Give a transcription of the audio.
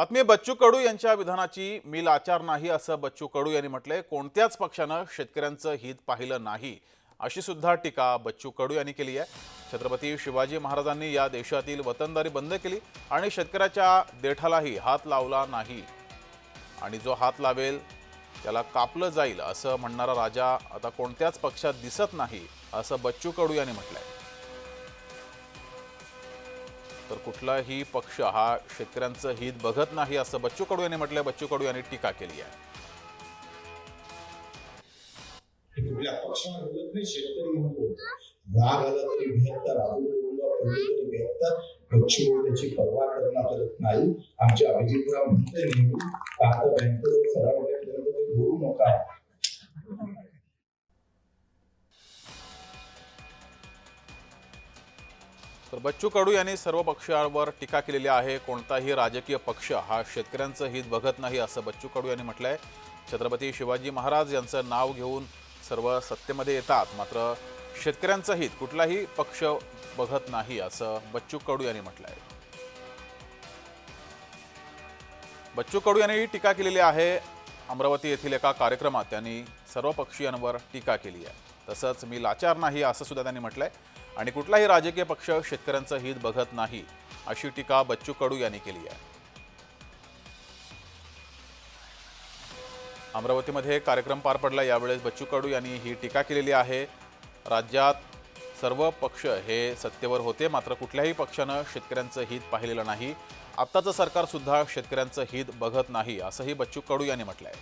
बातमी बच्चू कडू यांच्या विधानाची मी लाचार नाही असं बच्चू कडू यांनी म्हटलंय. कोणत्याच पक्षानं शेतकऱ्यांचं हित पाहिलं नाही अशी सुद्धा टीका बच्चू कडू यांनी केली आहे. छत्रपती शिवाजी महाराजांनी या देशातील वतनदारी बंद केली आणि शेतकऱ्याच्या देठालाही हात लावला नाही. आणि जो हात लावेल त्याला कापलं जाईल असं म्हणणारा राजा आता कोणत्याच पक्षात दिसत नाही असं बच्चू कडू यांनी म्हटलंय. तर कुठलाही पक्ष हा शेतकऱ्यांचं हित बघत नाही असं बच्चू कडू यांनी म्हटलंय. बच्चू कडू यांनी टीका केली आहे. कुठल्या पक्षाला बोलत नाही शेतकरी म्हणून राग आला तरी बेहत्तर अजून पडले तरी बेहत्तर त्याची पर्वा करणं करत नाही. आमचे अभिजितराव म्हणते नेहमी आता तर बच्चू कडू यांनी सर्व पक्षावर टीका केलेली आहे. कोणताही राजकीय पक्ष हा शेतकऱ्यांचं हित बघत नाही असं बच्चू कडू यांनी म्हटलंय. छत्रपती शिवाजी महाराज यांचं नाव घेऊन सर्व सत्तेमध्ये येतात मात्र शेतकऱ्यांचं हित कुठलाही पक्ष बघत नाही असं बच्चू कडू यांनी म्हटलंय. बच्चू कडू यांनी टीका केलेली आहे. अमरावती येथील एका कार्यक्रमात त्यांनी सर्व पक्षीयांवर टीका केली आहे. तसंच मी लाचार नाही असं सुद्धा त्यांनी म्हटलंय. आणि कुठलाही राजकीय पक्ष शेतकऱ्यांचं हित बघत नाही अशी टीका बच्चू कडू यांनी केली आहे. अमरावतीमध्ये कार्यक्रम पार पडला यावेळेस बच्चू कडू यांनी ही टीका केलेली आहे. राज्यात सर्व पक्ष हे सत्तेवर होते मात्र कुठल्याही पक्षानं शेतकऱ्यांचं हित पाहिलेलं नाही. आत्ताचं सरकार सुद्धा शेतकऱ्यांचं हित बघत नाही असंही बच्चू कडू यांनी म्हटलंय.